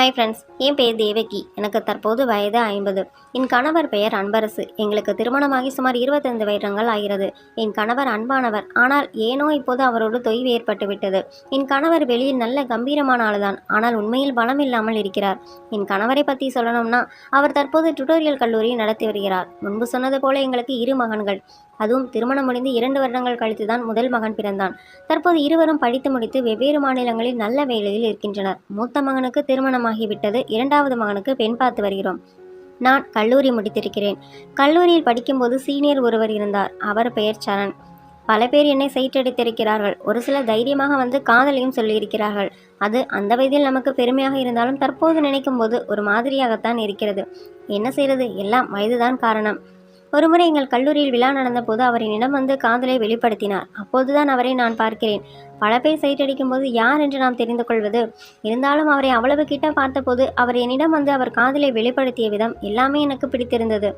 Hi friends என் பெயர் தேவகி. எனக்கு தற்போது வயது ஐம்பது. என் கணவர் பெயர் அன்பரசு. எங்களுக்கு திருமணமாகி சுமார் இருபத்தைந்து வருடங்கள் ஆகிறது. என் கணவர் அன்பானவர். ஆனால் ஏனோ இப்போது அவரோடு தொய்வு ஏற்பட்டுவிட்டது. என் கணவர் வெளியில் நல்ல கம்பீரமான ஆளுதான். ஆனால் உண்மையில் பலம் இல்லாமல் இருக்கிறார். என் கணவரை பற்றி சொல்லணும்னா அவர் தற்போது டுட்டோரியல் கல்லூரி நடத்தி வருகிறார். முன்பு சொன்னது போல எங்களுக்கு இரு மகன்கள். அதுவும் திருமணம் முடிந்து இரண்டு வருடங்கள் கழித்து தான் முதல் மகன் பிறந்தான். தற்போது இருவரும் படித்து முடித்து வெவ்வேறு மாநிலங்களில் நல்ல வேலையில் இருக்கின்றனர். மூத்த மகனுக்கு திருமணமாகிவிட்டது. இரண்டாவது மகனுக்கு பெண் பார்த்து வருகிறோம். நான் கல்லூரி முடித்திருக்கிறேன். கல்லூரியில் படிக்கும்போது சீனியர் ஒருவர் இருந்தார். அவர் பெயர் சரண். பல பேர் என்னை சைட்டடித்திருக்கிறார்கள் ஒரு சிலர் தைரியமாக வந்து காதலையும் சொல்லியிருக்கிறார்கள். அது அந்த வயதில் நமக்கு பெருமையாக இருந்தாலும் தற்போது நினைக்கும் போது ஒரு மாதிரியாகத்தான் இருக்கிறது. என்ன செய்கிறது எல்லாம் வயதுதான் காரணம். ஒருமுறை எங்கள் கல்லூரியில் விழா நடந்தபோது அவரின் வந்து காதலை வெளிப்படுத்தினார். அப்போதுதான் அவரை நான் பார்க்கிறேன். பல பேர் சைட்டடிக்கும் போது யார் என்று நாம் தெரிந்து கொள்வது? இருந்தாலும் அவரை அவ்வளவு கிட்ட பார்த்தபோது அவர் என்னிடம் வந்து அவர் காதலை வெளிப்படுத்திய விதம் எல்லாமே எனக்கு பிடித்திருந்தது.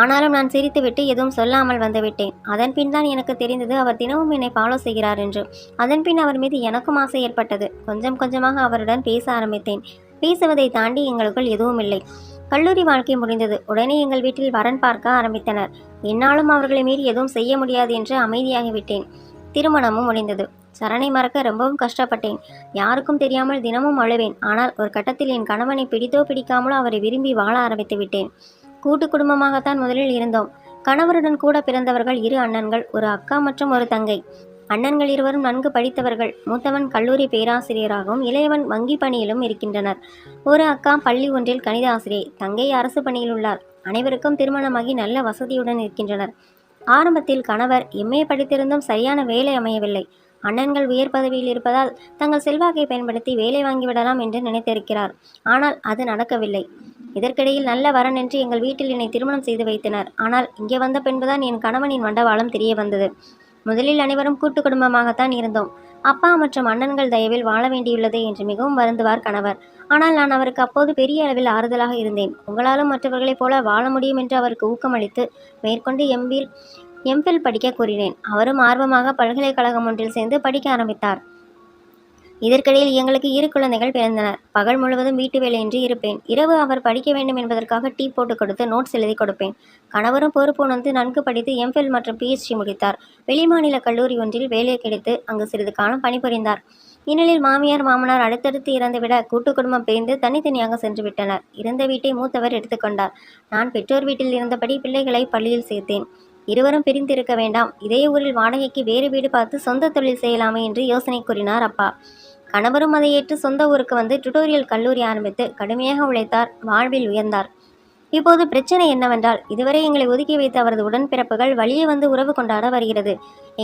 ஆனாலும் நான் சிரித்துவிட்டு எதுவும் சொல்லாமல் வந்துவிட்டேன் அதன் பின் தான் எனக்கு தெரிந்தது அவர் தினமும் என்னை ஃபாலோ செய்கிறார் என்று. அதன் பின் அவர் மீது எனக்கும் ஆசை ஏற்பட்டது. கொஞ்சம் கொஞ்சமாக அவருடன் பேச ஆரம்பித்தேன். பேசுவதை தாண்டி எங்களுக்குள் எதுவும் இல்லை. கல்லூரி வாழ்க்கை முடிந்தது. உடனே எங்கள் வீட்டில் வரன் பார்க்க ஆரம்பித்தனர். என்னாலும் அவர்களை மீறி எதுவும் செய்ய முடியாது என்று அமைதியாகிவிட்டேன் திருமணமும் முடிந்தது. சரணை மறக்க ரொம்பவும் கஷ்டப்பட்டேன். யாருக்கும் தெரியாமல் தினமும் அழுவேன். ஆனால் ஒரு கட்டத்தில் என் கணவனை பிடித்தோ பிடிக்காமலோ அவரை விரும்பி வாழ ஆரம்பித்து விட்டேன். கூட்டு குடும்பமாகத்தான் முதலில் இருந்தோம். கணவருடன் கூட பிறந்தவர்கள் இரு அண்ணன்கள் ஒரு அக்கா மற்றும் ஒரு தங்கை. அண்ணன்கள் இருவரும் நன்கு படித்தவர்கள். மூத்தவன் கல்லூரி பேராசிரியராகவும் இளையவன் வங்கி பணியிலும் இருக்கின்றனர். ஒரு அக்கா பள்ளி ஒன்றில் கணித ஆசிரியை. தங்கை அரசு பணியில் உள்ளார் அனைவருக்கும் திருமணமாகி நல்ல வசதியுடன் இருக்கின்றனர். ஆரம்பத்தில் கணவர் எம்ஏ படித்திருந்தும் சரியான வேலை அமையவில்லை. அண்ணன்கள் உயர் பதவியில் இருப்பதால் தங்கள் செல்வாக்கை பயன்படுத்தி வேலை வாங்கிவிடலாம் என்று நினைத்திருக்கிறார். ஆனால் அது நடக்கவில்லை. இதற்கிடையில் நல்ல வரன் என்று எங்கள் வீட்டில் என்னை திருமணம் செய்து வைத்தனர். ஆனால் இங்கே வந்த பின்புதான் என் கணவனின் மண்டவாளம் தெரிய வந்தது. முதலில் அனைவரும் கூட்டு குடும்பமாகத்தான் இருந்தோம். அப்பா மற்றும் அண்ணன்கள் தயவில் வாழ வேண்டியுள்ளதே என்று மிகவும் வருந்துவார் கணவர். ஆனால் நான் அவருக்கு அப்போது பெரிய அளவில் ஆறுதலாக இருந்தேன். உங்களாலும் மற்றவர்களைப் போல வாழ முடியும் என்று அவருக்கு ஊக்கமளித்து மேற்கொண்டு எம்பில் எம்பில் படிக்க கூறினேன். அவரும் ஆர்வமாக பல்கலைக்கழகம் ஒன்றில் சேர்ந்து படிக்க ஆரம்பித்தார். இதற்கிடையில் எங்களுக்கு இரு குழந்தைகள் பிறந்தனர் பகல் முழுவதும் வீட்டு வேலையின்றி இருப்பேன். இரவு அவர் படிக்க வேண்டும் என்பதற்காக டீ போட்டு கொடுத்து நோட்ஸ் எழுதி கொடுப்பேன். கணவரும் பொறுப்பு உணர்ந்து நன்கு படித்து எம்ஃபில் மற்றும் பிஹெச்டி முடித்தார். வெளிமாநில கல்லூரி ஒன்றில் வேலை கிடைத்து அங்கு சிறிது காலம் பணிபுரிந்தார். இந்நிலையில் மாமியார் மாமனார் அடுத்தடுத்து இறந்துவிட கூட்டு குடும்பம் பிரிந்து தனித்தனியாக சென்று விட்டனர். இறந்த வீட்டை மூத்தவர் எடுத்துக்கொண்டார். நான் பெற்றோர் வீட்டில் இருந்தபடி பிள்ளைகளை பள்ளியில் சேர்த்தேன். இருவரும் பிரிந்திருக்க வேண்டாம். இதே ஊரில் வாடகைக்கு வேறு வீடு பார்த்து சொந்த தொழில் செய்யலாமே என்று யோசனை கூறினார் அப்பா. கணவரும் அதை ஏற்று சொந்த ஊருக்கு வந்து டுட்டோரியல் கல்லூரி ஆரம்பித்து கடுமையாக உழைத்தார். வாழ்வில் உயர்ந்தார். இப்போது பிரச்சனை என்னவென்றால் இதுவரை எங்களை ஒதுக்கி வைத்த அவரது உடன்பிறப்புகள் வழியே வந்து உறவு கொண்டாட வருகிறது.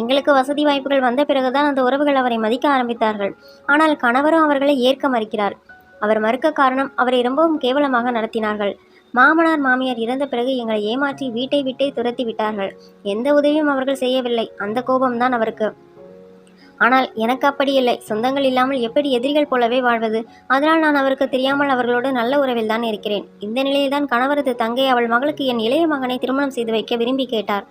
எங்களுக்கு வசதி வாய்ப்புகள் வந்த பிறகுதான் அந்த உறவுகள் அவரை மதிக்க ஆரம்பித்தார்கள். ஆனால் கணவரும் அவர்களை ஏற்க மறுக்கிறார். அவர் மறுக்க காரணம் அவரை ரொம்பவும் கேவலமாக நடத்தினார்கள். மாமனார் மாமியார் இறந்த பிறகு எங்களை ஏமாற்றி வீட்டை விட்டே துரத்தி விட்டார்கள். எந்த உதவியும் அவர்கள் செய்யவில்லை. அந்த கோபம்தான் அவருக்கு. ஆனால் எனக்கு அப்படி இல்லை. சொந்தங்கள் இல்லாமல் எப்படி எதிரிகள் போலவே வாழ்வது? அதனால் நான் அவருக்கு தெரியாமல் அவர்களோடு நல்ல உறவில் தான் இருக்கிறேன். இந்த நிலையில்தான் கணவரது தங்கை அவள் மகளுக்கு என் இளைய மகனை திருமணம் செய்து வைக்க விரும்பி கேட்டார்.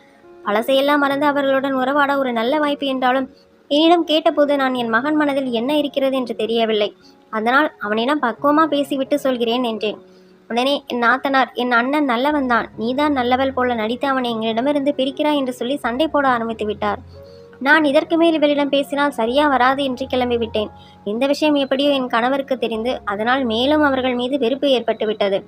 பழசையெல்லாம் மறந்து அவர்களுடன் உறவாட ஒரு நல்ல வாய்ப்பு என்றாலும் என்னிடம் கேட்டபோது நான் என் மகன் மனதில் என்ன இருக்கிறது என்று தெரியவில்லை. அதனால் அவனிடம் பக்குவமாக பேசிவிட்டு சொல்கிறேன் என்றேன். உடனே என் நாத்தனார் என் அண்ணன் நல்லவன் தான். நீதான் நல்லவள் போல நடித்து அவனை எங்களிடமிருந்து பிரிக்கிறாய் என்று சொல்லி சண்டை போட ஆரம்பித்து விட்டார். நான் இதற்கு மேல் இவரிடம் பேசினால் சரியா வராது என்று கிளம்பிவிட்டேன் இந்த விஷயம் எப்படியோ என் கணவருக்கு தெரிந்து அதனால் மேலும் அவர்கள் மீது வெறுப்பு ஏற்பட்டுவிட்டது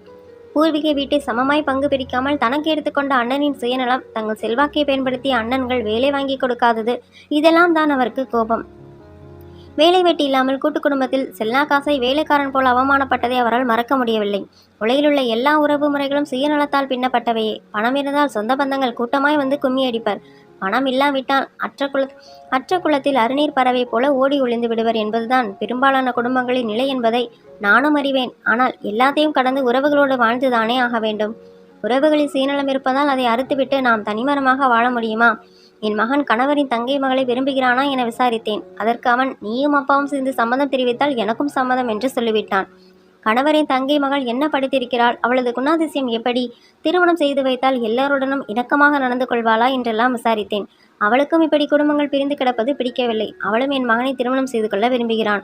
பூர்வீக வீட்டை சமமாய் பங்கு பிரிக்காமல் தனக்கு எடுத்துக்கொண்ட அண்ணனின் சுயநலம் தங்கள் செல்வாக்கை பயன்படுத்தி அண்ணன்கள் வேலை வாங்கி கொடுக்காதது இதெல்லாம் தான் அவருக்கு கோபம். வேலை வெட்டி இல்லாமல் கூட்டு குடும்பத்தில் செல்லா காசை வேலைக்காரன் போல் அவமானப்பட்டதை அவரால் மறக்க முடியவில்லை. உலகிலுள்ள எல்லா உறவு முறைகளும் சுயநலத்தால் பின்னப்பட்டவையே பணம் இருந்தால் சொந்த பந்தங்கள் கூட்டமாய் வந்து கும்மி அடிப்பர். பணம் இல்லாவிட்டால் அற்ற குல அற்ற குளத்தில் அருநீர் பறவை போல ஓடி ஒளிந்து விடுவர் என்பதுதான் பெரும்பாலான குடும்பங்களின் நிலை என்பதை நானும் அறிவேன். ஆனால் எல்லாத்தையும் கடந்து உறவுகளோடு வாழ்ந்துதானே ஆக வேண்டும். உறவுகளில் சுயநலம் இருப்பதால் அதை அறுத்துவிட்டு நாம் தனிமரமாக வாழ முடியுமா? என் மகன் கணவரின் தங்கை மகளை விரும்புகிறானா என விசாரித்தேன். அதற்கு அவன் நீயும் அப்பாவும் சேர்ந்து சம்மதம் தெரிவித்தால் எனக்கும் சம்மதம் என்று சொல்லிவிட்டான். கணவரின் தங்கை மகள் என்ன படித்திருக்கிறாள்? அவளது குணாதிசயம் எப்படி? திருமணம் செய்து வைத்தால் எல்லாருடனும் இணக்கமாக நடந்து கொள்வாளா என்றெல்லாம் விசாரித்தேன். அவளுக்கும் இப்படி குடும்பங்கள் பிரிந்து கிடப்பது பிடிக்கவில்லை. அவளும் என் மகனை திருமணம் செய்து கொள்ள விரும்புகிறான்.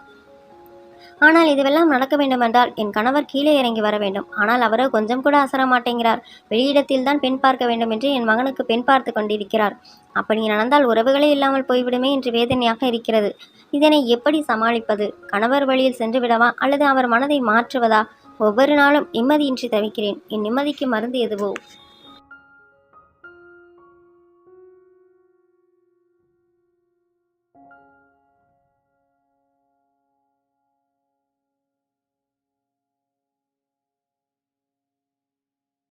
ஆனால் இதுவெல்லாம் நடக்க வேண்டுமென்றால் என் கணவர் கீழே இறங்கி வர வேண்டும். ஆனால் அவரோ கொஞ்சம் கூட அசர மாட்டேங்கிறார். வெளியிடத்தில் தான் பெண் பார்க்க வேண்டும் என்று என் மகனுக்கு பெண் பார்த்து கொண்டிருக்கிறார். அப்படி நடந்தால் உறவுகளே இல்லாமல் போய்விடுமே என்று வேதனையாக இருக்கிறது. இதனை எப்படி சமாளிப்பது? கணவர் வழியில் சென்று விடவா? அல்லது அவர் மனதை மாற்றுவதா? ஒவ்வொரு நாளும் நிம்மதியின்றி தவிக்கிறேன். என் நிம்மதிக்கு மருந்து எதுவோ?